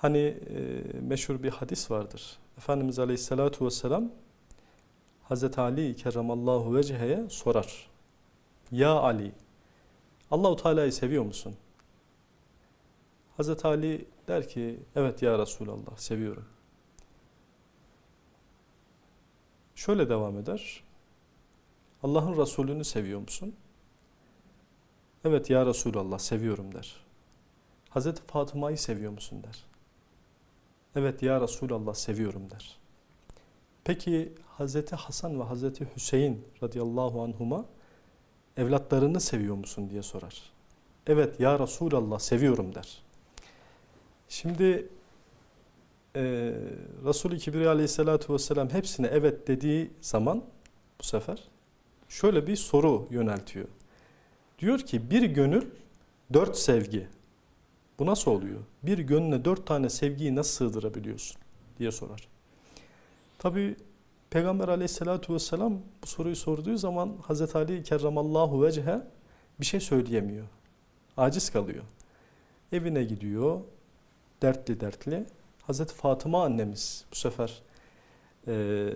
Hani e, meşhur bir hadis vardır. Efendimiz Aleyhisselatü Vesselam Hazreti Ali kerramallahu vecehe'ye sorar. Ya Ali, Allahu Teala'yı seviyor musun? Hazreti Ali der ki, evet ya Resulallah seviyorum. Şöyle devam eder. Allah'ın Resulünü seviyor musun? Evet ya Resulallah seviyorum der. Hazreti Fatıma'yı seviyor musun der. Evet ya Resulallah seviyorum der. Peki Hazreti Hasan ve Hazreti Hüseyin radıyallahu anhuma evlatlarını seviyor musun diye sorar. Evet ya Resulallah seviyorum der. Şimdi e, Resul-i Kibriya aleyhissalatu vesselam hepsine evet dediği zaman bu sefer şöyle bir soru yöneltiyor. Diyor ki bir gönül dört sevgi. Bu nasıl oluyor? Bir gönlüne dört tane sevgiyi nasıl sığdırabiliyorsun diye sorar. Tabi Peygamber aleyhissalatu vesselam bu soruyu sorduğu zaman Hazreti Ali kerramallahu vecehe bir şey söyleyemiyor. Aciz kalıyor. Evine gidiyor. Dertli dertli. Hazreti Fatıma annemiz bu sefer e,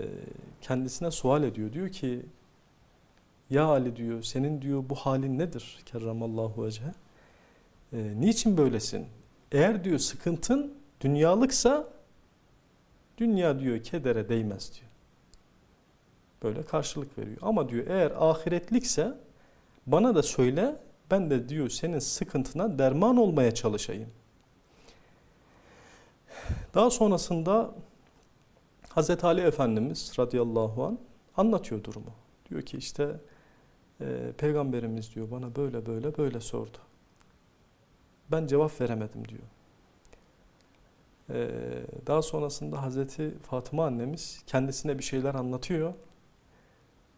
kendisine sual ediyor. Diyor ki ya Ali diyor senin diyor bu halin nedir? Kerramallahu vecehe. E, niçin böylesin? Eğer diyor sıkıntın dünyalıksa dünya diyor kedere değmez diyor. Böyle karşılık veriyor. Ama diyor eğer ahiretlikse bana da söyle ben de diyor senin sıkıntına derman olmaya çalışayım. Daha sonrasında Hazreti Ali Efendimiz radıyallahu an anlatıyor durumu. Diyor ki işte e, peygamberimiz diyor bana böyle böyle böyle sordu. Ben cevap veremedim diyor. Ee, daha sonrasında Hazreti Fatıma annemiz kendisine bir şeyler anlatıyor.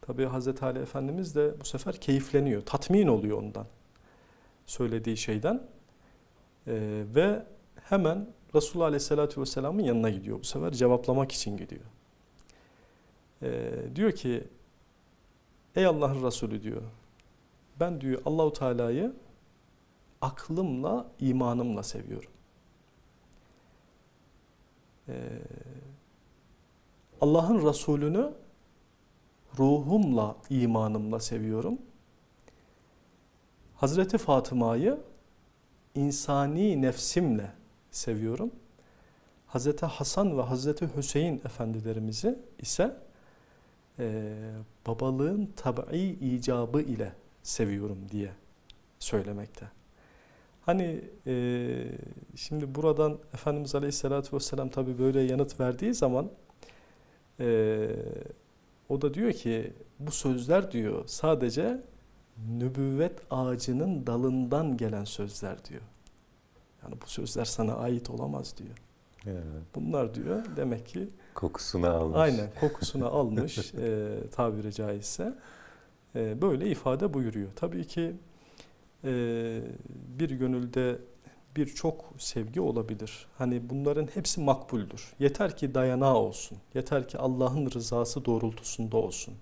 Tabii Hazreti Ali Efendimiz de bu sefer keyifleniyor, tatmin oluyor ondan söylediği şeyden. Ee, ve hemen Resulullah Aleyhisselatü Vesselam'ın yanına gidiyor bu sefer cevaplamak için gidiyor. Ee, diyor ki ey Allah'ın Resulü diyor ben diyor Allahu Teala'yı aklımla, imanımla seviyorum. Ee, Allah'ın Resulünü ruhumla, imanımla seviyorum. Hazreti Fatıma'yı insani nefsimle seviyorum. Hazreti Hasan ve Hazreti Hüseyin efendilerimizi ise e, babalığın tabi icabı ile seviyorum diye söylemekte. Hani e, şimdi buradan Efendimiz Aleyhisselatü Vesselam tabi böyle yanıt verdiği zaman e, o da diyor ki bu sözler diyor sadece nübüvvet ağacının dalından gelen sözler diyor. Yani bu sözler sana ait olamaz diyor. Evet. Bunlar diyor demek ki Kokusunu almış. aynen kokusunu almış e, tabiri caizse e, böyle ifade buyuruyor. Tabii ki bir gönülde birçok sevgi olabilir. Hani bunların hepsi makbuldür. Yeter ki dayanağı olsun. Yeter ki Allah'ın rızası doğrultusunda olsun.